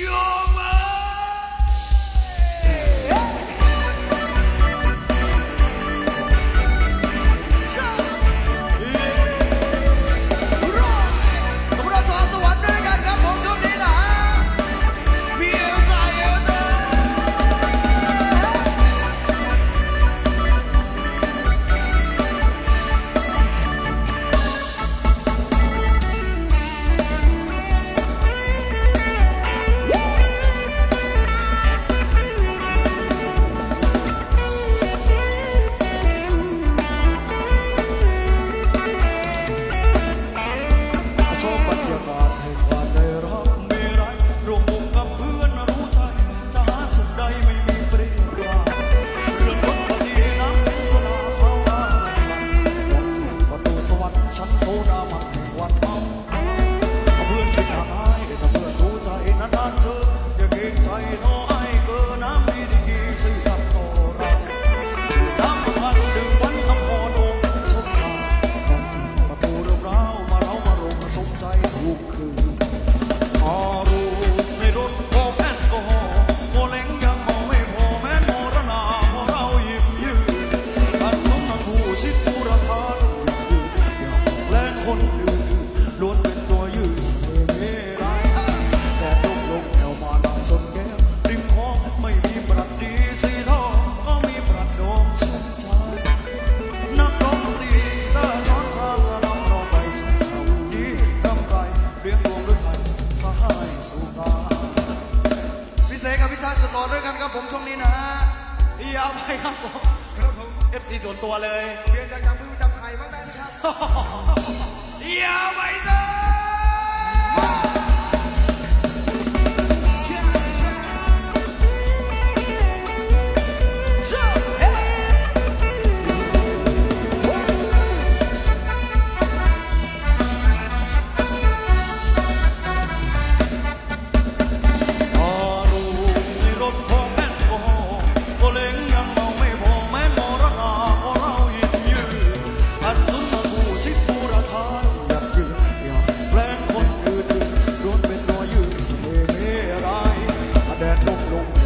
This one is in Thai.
Yeah. ต่อด้วยกันครับผมช่วงนี้นะยาไปครับผมครับผม FC ส่วนตัวเลยเปลี่ยนจากยังเพิ่งจำใครบ้างได้นะครับ แดดลุกลุก